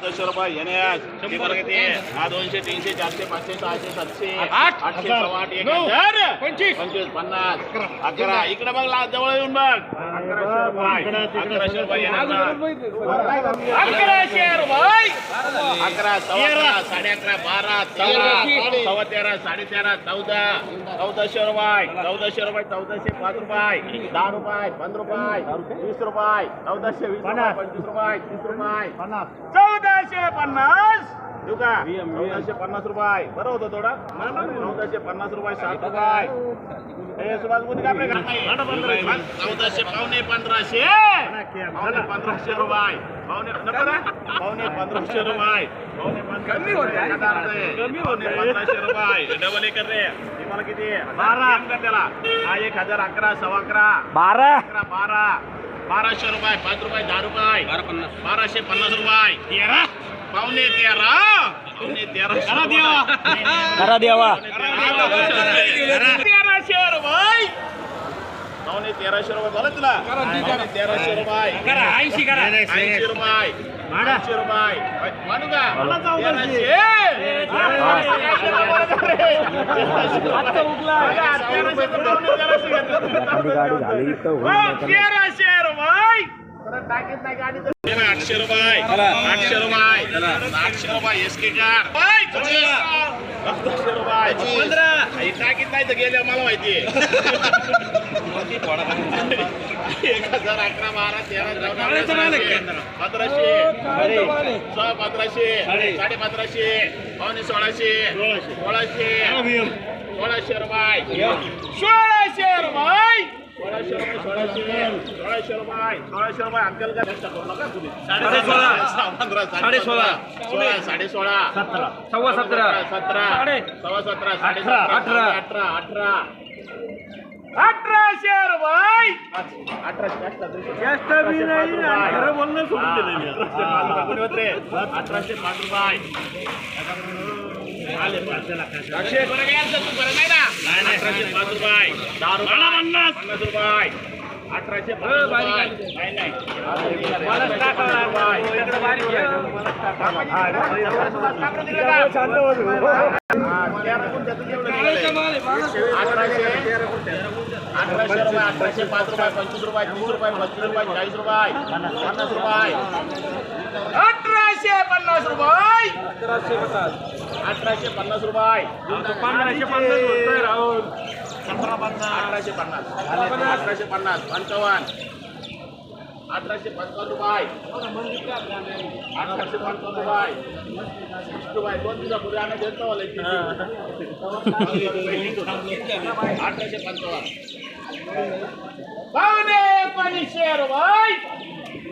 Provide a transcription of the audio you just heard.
चौदाशे रुपये. येणे किती हा दोनशे तीनशे चारशे पाचशे सहाशे सातशे आठ. आठशे आठ एक. हजार. पंचवीस. पंचवीस पन्नास. अकरा. इकडे बघ ला- जवळ येऊन बघ. अकराशे रुपये. अकराशे अकरा सव्वा साडे अकरा बारा तेरा सव्वा तेरा साडे तेरा चौदा चौदाशे रुपये. चौदाशे रुपये चौदाशे पाच रुपये. दहा रुपये पंधरा रुपये वीस रुपये. चौदाशे वीस रुपये पंचवीस रुपये तीस रुपये. चौदाशे पन्नास. देऊ का चौदाशे पन्नास रुपये. बरं होतं थोडं. चौदाशे पन्नास रुपये साठ रुपये. हे. सुभाष का? चौदाशे पावणे पंधराशे. पावणे पंधराशे रुपये. पावणे? पावणे पंधराशे रुपये. पावणे पंधराशे रुपये. डबल एक रे. मला किती? बारा. त्याला. हा एक हजार अकरा सव्वा अकरा. बारा. अकरा बारा. बाराशे रुपये पाच रुपये दहा रुपये. बाराशे पन्नास रुपये. तेरा. पावणे तेरा. पावणे तेरा. करा देवा. तेराशे रुपये पावणे तेराशे रुपये बोला तुला? पावणे तेराशे रुपये ऐंशी करा. ऐंशी रुपये ऐंशी रुपये का तेराशे तेराशे तर टाकीत नाही गाडी आठशे रुपये. आठशे रुपये. आठशे रुपये एस के कार सत्ताशे रुपये. टाकीत नाही तर गेले मला माहिती एक हजार अकरा बारा तेरा पंधराशे. सहा पंधराशे. साडे. पंधराशे पावणे सोळाशे. सोळाशे. सोळाशे रुपये. सोळाशे रुपये. सोळाशे रुपये सोळाशे सोळाशे रुपये सोळाशे रुपये अंकल का? जास्त करू नका तुम्ही साडे सोळा. पंधरा साडे सोळा. सोळा साडे सोळा सतरा. सव्वा सतरा. सतरा. सव्वा सतरा साडे अठरा. सतरा अठरा. अठरा अठरा. अठराशे रुपये. अठराशे जास्त बी नाही, खरं बोलणं सोडून दिलं मी. अठराशे पाच रुपये. अठराशे अठराशे रुपये अठराशे पाच रुपये. पंचवीस रुपये तीस रुपये पस्तीस रुपये चाळीस रुपये. पन्नास रुपये. रुपये अठराशे पन्नास रुपये. पंधराशे पन्नास बोलतोय राहुल. सतरा पन्नास. अठराशे पन्नास. अठराशे पन्नास. पंचावन्न. अठराशे पंचावन्न रुपये. अठराशे पंचावन्न रुपये. रुपये. दोन दिवसापूर्वी आम्ही देतो अठराशे पंचावन्न पावणे एकोणीसशे रुपये